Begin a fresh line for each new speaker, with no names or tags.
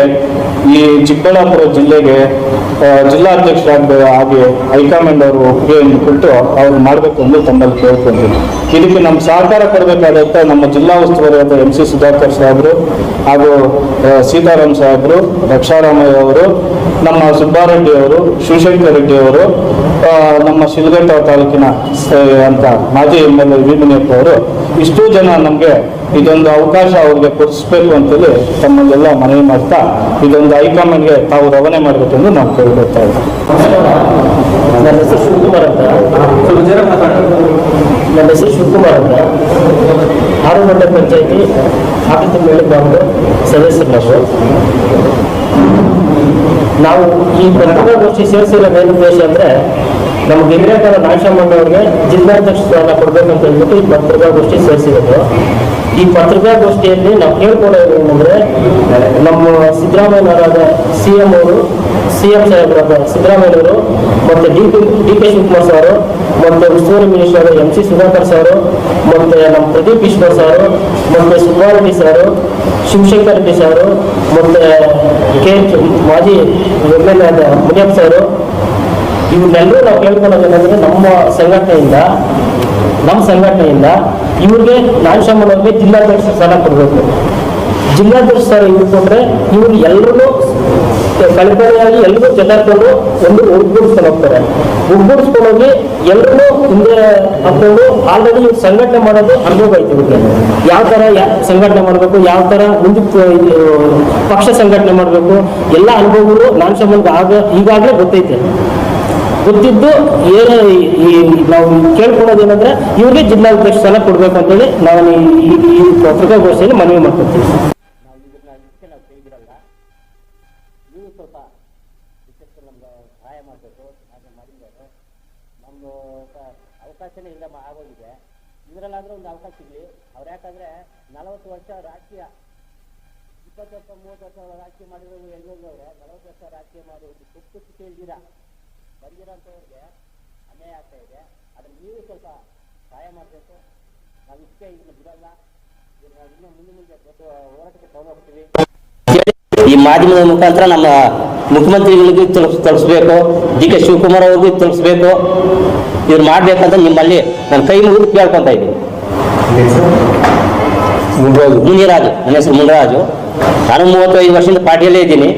ಈ ಚಿಕ್ಕಬಳ್ಳಾಪುರ ಜಿಲ್ಲೆಗೆ ಜಿಲ್ಲಾ ಜಿಲ್ಲಾಧ್ಯಕ್ಷರಾಗ ಹಾಗೆ ಹೈಕಮಾಂಡ್ ಅವರು ಒಪ್ಪಿಗೆಯನ್ನು ಕೊಟ್ಟು ಅವ್ರು ಮಾಡಬೇಕು ಎಂದು ತಮ್ಮಲ್ಲಿ ಕೇಳ್ಕೊಂಡಿದ್ದೀನಿ ಇದಕ್ಕೆ ನಮ್ಮ ಸಹಕಾರ ಕೊಡಬೇಕಾದಂತ ನಮ್ಮ ಜಿಲ್ಲಾ ಉಸ್ತುವಾರಿಯಾದ ಎಂ ಸಿ ಸುಧಾಕರ್ ಸಾಹೇಬರು ಹಾಗೂ ಸೀತಾರಾಮ್ ಸಾಹೇಬರು, ರಕ್ಷಾರಾಮಯ್ಯ ಅವರು, ನಮ್ಮ ಸುಬ್ಬಾರೆಡ್ಡಿ ಅವರು, ಶಿವಶಂಕರ್ ರೆಡ್ಡಿ ಅವರು ನಮ್ಮ ಶಿಲ್ಘಟ್ಟ ತಾಲೂಕಿನ ಅಂತ ಮಾಜಿ ಎಂ ಎಲ್ ಎ ಅವರು, ಇಷ್ಟು ಜನ ನಮಗೆ ಇದೊಂದು ಅವಕಾಶ ಅವ್ರಿಗೆ ಕೊಡಿಸ್ಬೇಕು ಅಂತೇಳಿ ತಮ್ಮಲ್ಲೆಲ್ಲ ಮನವಿ ಮಾಡ್ತಾ ಇದೊಂದು ಹೈಕಮಾಂಡ್ಗೆ ತಾವು ರವಾನೆ ಮಾಡಬೇಕೆಂದು ನಾವು ಕೇಳ್ಕೊಳ್ತಾ ಇದ್ದೀವಿ.
ನನ್ನ ಹೆಸರು ಶಿವಕುಮಾರ್ ಅಂತ. ನನ್ನ ಹೆಸರು ಶಿವಕುಮಾರ್ ಅಂತ. ಗಂಟೆ ಪಂಚಾಯತಿ ಆಡಳಿತ ಮೇಲೆ ನಾವು ಸದಸ್ಯರು ನಾವು ಈ ಪತ್ರಿಕಾಗೋಷ್ಠಿ ಸೇರಿಸಿರೋ ಮೇಲೆ ಉದ್ದೇಶ ಅಂದ್ರೆ ನಮ್ಮ ನಾಶ ಮಾಡೋರಿಗೆ ಜಿಲ್ಲಾಧ್ಯಕ್ಷ ಸ್ಥಾನ ಕೊಡ್ಬೇಕಂತ ಹೇಳ್ಬಿಟ್ಟು ಈ ಪತ್ರಿಕಾಗೋಷ್ಠಿ ಸೇರಿಸಿರೋದು. ಈ ಪತ್ರಿಕಾಗೋಷ್ಠಿಯಲ್ಲಿ ನಾವು ಕೇಳ್ಕೊಳ್ಳೋದು ಏನಂದ್ರೆ, ನಮ್ಮ ಸಿದ್ದರಾಮಯ್ಯನವರಾದ ಸಿ ಎಂ ಅವರು, ಸಿ ಎಂ ಸಾಹೇಬರಾದ ಸಿದ್ದರಾಮಯ್ಯವರು ಮತ್ತೆ D P, D K Shivakumar sir, ಮತ್ತೆ ಉಸ್ತುವಾರಿ minister M C Sudhakar sir, ಮತ್ತೆ ನಮ್ಮ ಪ್ರದೀಪ್ ಈಶ್ವರ್ ಸರ್, ಮತ್ತೆ ಸುಬ್ಬಾರೆಡ್ಡಿ ಸರ್, ಶಿವಶಂಕರ್ ರೆಡ್ಡಿ ಸರ್, ಮತ್ತೆ ಕೆ ಮಾಜಿ ಎಂ ಎಲ್ ಎ ಆದ ಮುನಿಯಪ್ಪ ಸಾರು ಇವನ್ನೆಲ್ಲರೂ ನಾವು ಕೇಳ್ಕೊಳ್ಳೋದೇನಂದ್ರೆ ನಮ್ಮ ಸಂಘಟನೆಯಿಂದ ನಮ್ಮ ಸಂಘಟನೆಯಿಂದ ಇವ್ರಿಗೆ ಜಿಲ್ಲಾ ಜಿಲ್ಲಾಧ್ಯಕ್ಷ ಸ್ಥಾನ ಕೊಡಬೇಕು. ಜಿಲ್ಲಾಧ್ಯಕ್ಷ ಸ್ಥಾನ ಇಟ್ಕೊಂಡ್ರೆ ಇವ್ರು ಎಲ್ಲರೂ ಕಳಕಳಿಯಾಗಿ ಎಲ್ಲರೂ ಜೊತೆಕೊಂಡು ಒಂದು ಒಗ್ಗೂಡಿಸ್ಕೊಂಡು ಹೋಗ್ತಾರೆ. ಒಗ್ಗೂಡಿಸ್ಕೊಂಡು ಹೋಗಿ ಎಲ್ಲರೂ ಹಿಂದೆ ಹಾಕೊಂಡು ಆಲ್ರೆಡಿ ಇವ್ರು ಸಂಘಟನೆ ಮಾಡೋದು ಅನುಭವ ಐತೆ ಇವ್ರಿಗೆ. ಯಾವ ತರ ಸಂಘಟನೆ ಮಾಡಬೇಕು, ಯಾವ ತರ ಮುಂದಕ್ಕೆ ಪಕ್ಷ ಸಂಘಟನೆ ಮಾಡಬೇಕು, ಎಲ್ಲ ಅನುಭವಗಳು ನಾಗಶಮ್ಮನ್ಗೆ ಆಗ ಈಗಾಗಲೇ ಗೊತ್ತೈತೆ. ಗೊತ್ತಿದ್ದು ಏನು ಈ- ನಾವು ಕೇಳ್ಕೊಳ್ಳೋದೇನಂದ್ರೆ ಇವ್ರಿಗೆ ಜಿಲ್ಲಾಧ್ಯಕ್ಷ ಸ್ಥಾನ ಕೊಡ್ಬೇಕು ಅಂತೇಳಿ ನಾನು ಈ- ಪತ್ರಿಕಾಗೋಷ್ಠಿಯಲ್ಲಿ ಮನವಿ ಮಾಡ್ಕೊತೀವಿ
ಅವಕಾಶನೇ ಇಲ್ಲ ಆಗೋಗಿದೆ. ಇದರಲ್ಲಾದ್ರೆ ಒಂದು ಅವಕಾಶ ಸಿಗಲಿ ಅವ್ರು ಯಾಕಂದ್ರೆ ನಲವತ್ತು ವರ್ಷ ರಾಜಕೀಯ ಇಪ್ಪತ್ತು ವರ್ಷ ಮೂವತ್ತು ವರ್ಷ ರಾಜಕೀಯ ಮಾಡಿರೋರು ಅವರೇ? ನಲವತ್ತು ವರ್ಷ ರಾಜಕೀಯ ಮಾಡಿ ತುಪ್ಪು ಕೇಳಿದಿರ ಬಂದಿರೋಂಥವ್ರಿಗೆ ಅನ್ಯಾಯ ಆಗ್ತಾ ಇದೆ. ಅದ್ರ ನೀವು ಸ್ವಲ್ಪ ಸಹಾಯ ಮಾಡಬೇಕು. ನಾವು ಇಷ್ಟೇ ಇದನ್ನ ಬಿಡಲ್ಲ. ಇನ್ನು ಮುಂದೆ ಮುಂದೆ ದೊಡ್ಡ ಹೋರಾಟಕ್ಕೆ ತಗೊಂಡೋಗ್ತೀವಿ.
ಈ ಮಾಧ್ಯಮದ ಮುಖಾಂತರ ನಮ್ಮ ಮುಖ್ಯಮಂತ್ರಿಗಳಿಗೆ ತಲುಪ್ ತಲುಪಿಸ್ಬೇಕು ಡಿ ಕೆ ಶಿವಕುಮಾರ್ ಅವ್ರಿಗೂ ತಲುಪಿಸ್ಬೇಕು ಇವ್ರು ಮಾಡ್ಬೇಕಂತ ನಿಮ್ಮಲ್ಲಿ ನಾನು ಕೈ ಮುಗಿದು ಕೇಳ್ಕೊತಾ ಇದ್ದೀನಿ. ಮುನಿರಾಜು. ನನ್ನ ಹೆಸರು ಮುನಿರಾಜು. ನಾನು ಮೂವತ್ತೈದು ವರ್ಷದಿಂದ ಪಾರ್ಟಿಯಲ್ಲೇ ಇದ್ದೀನಿ.